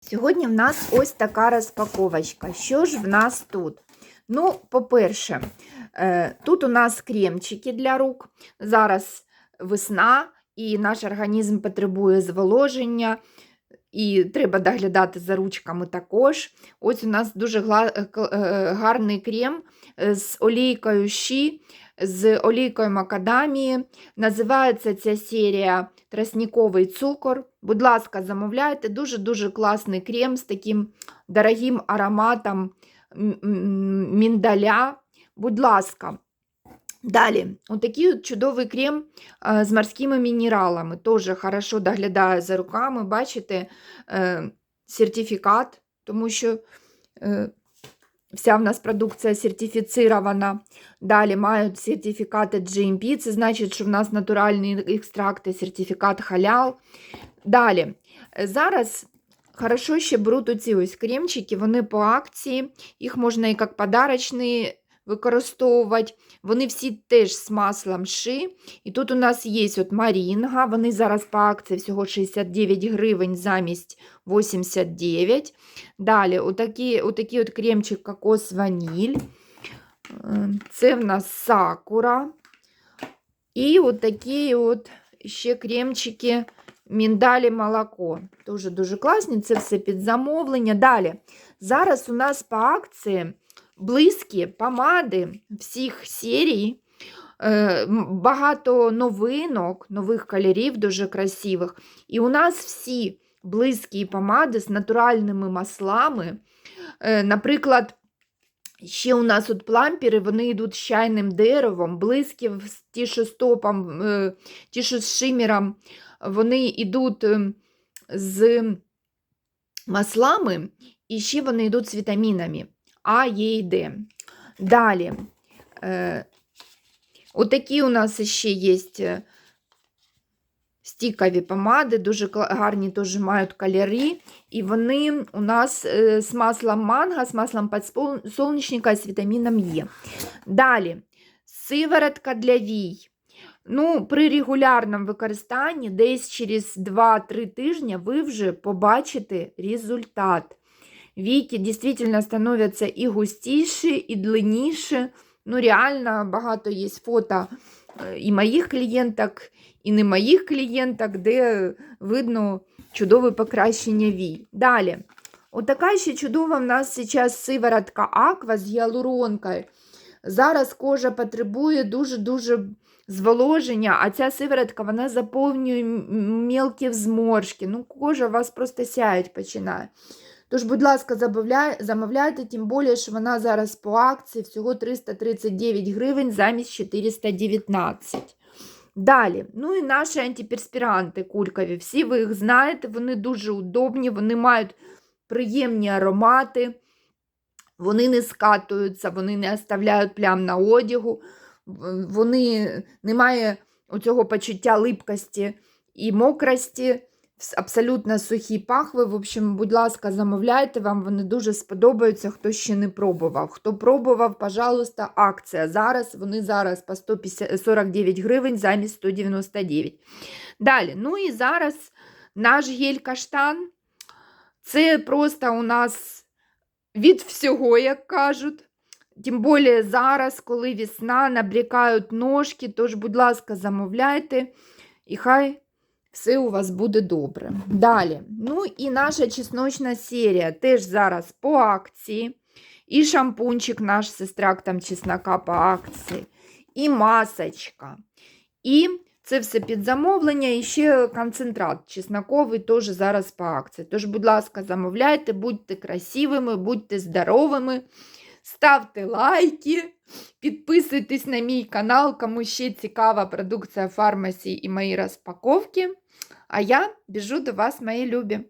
Сьогодні в нас ось така розпаковочка. Що ж в нас тут? Ну, по-перше, е, тут у нас кремчики для рук. Зараз весна, і наш організм потребує зволоження, і треба доглядати за ручками також. Ось у нас дуже е, е, гарний крем е, з олійкою щі, з олійкою макадамії. Називається ця серія Тростниковий цукор. Будь ласка, замовляйте. Дуже-дуже класний крем з таким дорогим ароматом міндаля. Будь ласка. Далі, отакий от чудовий крем з морськими мінералами. Теж хорошо доглядає за руками. Бачите, е, сертифікат, тому що е, вся в нас продукція сертифіцирована. Далі мають сертифікати GMP, це значить, що в нас натуральні екстракти, сертифікат халял. Далі, зараз хорошо ще беруть оці ось кремчики, вони по акції, їх можна і як подарочні використовувати. Вони всі теж з маслом ши. І тут у нас є от Марінга, вони зараз по акції всього 69 гривень замість 89. Далі, отакий, отакий от кремчик кокос ваніль. Е, Це в нас сакура. І от такі от ще кремчики міндалі молоко. Дуже дуже класні, це все під замовлення. Далі. Зараз у нас по акції близькі помади всіх серій. Е, Багато новинок, нових кольорів, дуже красивих. І у нас всі близькі помади з натуральними маслами. Е, Наприклад, ще у нас от плампери, вони йдуть з чайним деревом, близькі ті, що з топом, е, ті, що з шимером, вони йдуть ем, з маслами, і ще вони йдуть з вітамінами А, Е і Д. Далі. Е, Отакі у нас ще є е, стікові помади, дуже гарні теж мають кольори. І вони у нас е, з маслом манго, з маслом подсолнечника з вітаміном Е. Далі, сиворотка для вій. Ну, при регулярному використанні, десь через 2-3 тижні ви вже побачите результат. Віки дійсно становляться і густіші, і длинніші. Ну, реально багато є фото е, і моїх клієнток, і не моїх клієнток, де видно чудове покращення вій. Далі. Отака ще чудова в нас зараз сиворотка Аква з гіалуронкою. Зараз кожа потребує дуже-дуже зволоження, а ця сиворотка вона заповнює мелкі зморшки. Ну, кожа у вас просто сяють починає. Тож, будь ласка, замовляйте, тим більше, що вона зараз по акції всього 339 гривень замість 419. Далі, ну і наші антиперспіранти кулькові. Всі ви їх знаєте, вони дуже удобні, вони мають приємні аромати, вони не скатуються, вони не оставляють плям на одягу, вони немає оцього почуття липкості і мокрості, абсолютно сухі пахви. В общем, будь ласка, замовляйте, вам вони дуже сподобаються, хто ще не пробував. Хто пробував, пожалуйста, акція. Зараз вони зараз по 149 гривень замість 199. Далі, ну і зараз наш гель-каштан. Це просто у нас від всього, як кажуть. Тим більше зараз, коли весна, набрякають ножки, тож, будь ласка, замовляйте, і хай все у вас буде добре. Далі. Ну і наша чесночна серія теж зараз по акції. І шампунчик наш з екстрактом чеснока по акції, і масочка. І це все під замовлення, і ще концентрат чесноковий теж зараз по акції. Тож, будь ласка, замовляйте, будьте красивими, будьте здоровими, ставте лайки, підписуйтесь на мій канал, кому ще цікава продукція фармасі і мої розпаковки. А я біжу до вас, мої любі.